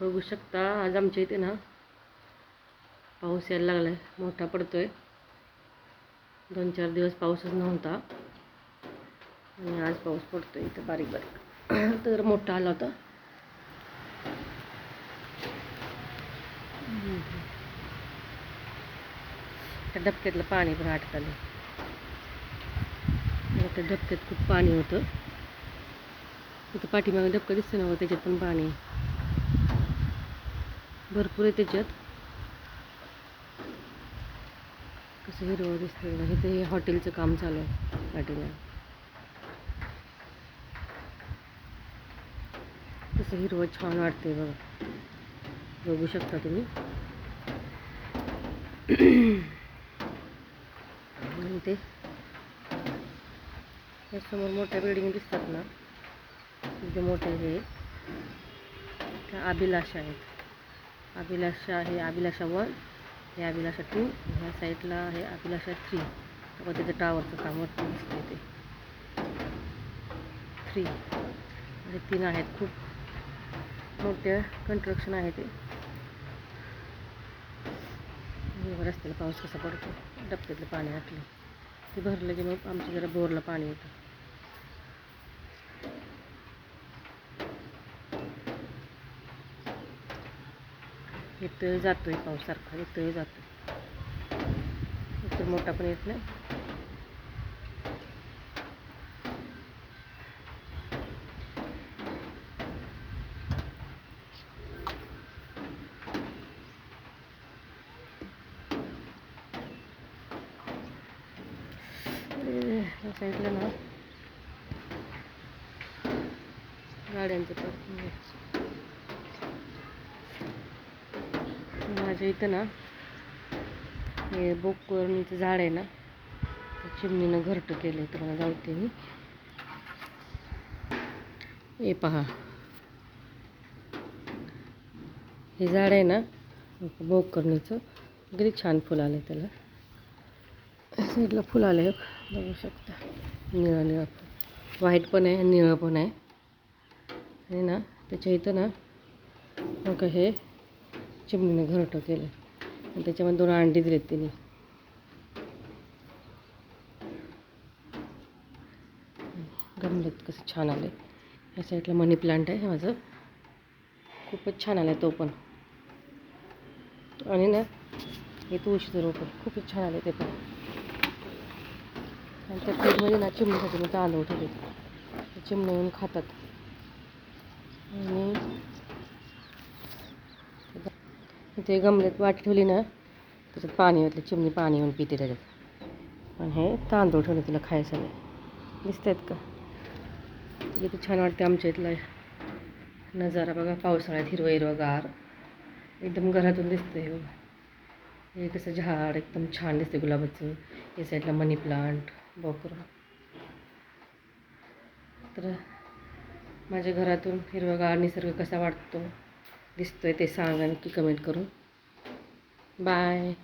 बघू शकता आज आमच्या इथे ना पाऊस यायला लागला आहे मोठा पडतोय. दोन चार दिवस पाऊसच नव्हता. आणि आज पाऊस पडतोय इथं बारीक बारीक. तर मोठा आला होता. त्या डबक्यातलं पाणी पण अटकलं त्या डबक्यात खूप पाणी होतं. इथं पाठीमागे डबकं दिसतं ना त्याच्यात पण पाणी. आहे. भरपूर आहे त्याच्यात. कसं हिरवं दिसतं हे ते हे हॉटेलचं काम चालू आहे पाठीमागे कसं हिरवं छान वाटतंय बघा. बघू शकता तुम्ही. आणि ते समोर मोठ्या बिल्डिंग दिसतात ना. तिथे मोठे हे. त्या अभिलाषा आहेत. अभिलाषा हे अभिलाषा वन. हे अभिलाषा टू ह्या साईडला आहे अभिलाषा थ्री तेव्हा त्याचं टावरचं काम वरती दिसतंय ते. थ्री हे म्हणजे तीन आहेत खूप. मोठे कन्स्ट्रक्शन आहे ते. रस्त्याला पाऊस कसा पडतो डबक्यातलं पाणी आटलं. ते भरलं की मग आमच्या जरा बोरला पाणी येतं. इथं जातो आहे सारखा इथं जातो इथं मोठा पण येत नाही. अरे, साईडला ना. गाड्यांचं पार्किंग आहे माझ्या इथं ना हे बोकवरणीचं झाड आहे ना चिमणीनं घरटं केलं आहे तुम्हाला जाऊते मी. हे पहा. हे झाड आहे ना बोकरणीचं किती छान फुल आलं त्याला. साईडला फुल आलं बघू शकता. निळं निळं व्हाईट पण आहे आणि निळं पण आहे. आणि ना त्याच्या इथं ना मग हे. चिमणीनं घरटं केलं. आणि त्याच्यामध्ये दोन अंडी दिलेत तिने. गमलेत कसं छान आलं. या साईडला मनी प्लांट आहे माझं. खूपच छान आलं तो पण. आणि ना हे तुळशीचं रोप खूपच छान आलं ते पण. आणि त्या फ्रीजमध्ये ना चिमणीसाठी मग तांदूळ ठेवले चिमणी येऊन खातात. आणि ते गमल्यात वाटी ठेवली ना त्याच्यात पाणी ओतलं चिमणी पाणी येऊन पिते त्याच्यात. आणि हे तांदूळ ठेवले तिला खायसाठी. दिसत आहेत का किती छान वाटते आमच्या इथला. नजारा बघा पावसाळ्यात हिरवं हिरवंगार एकदम घरातून दिसतं हे बघा. हे कसं झाड एकदम छान दिसते गुलाबाचं. या साईडला मनी प्लांट बोकरा. तर माझ्या घरातून हिरवगार निसर्ग कसा वाटतो? दिसतोय ते सांगा नक्की कमेंट करून. बाय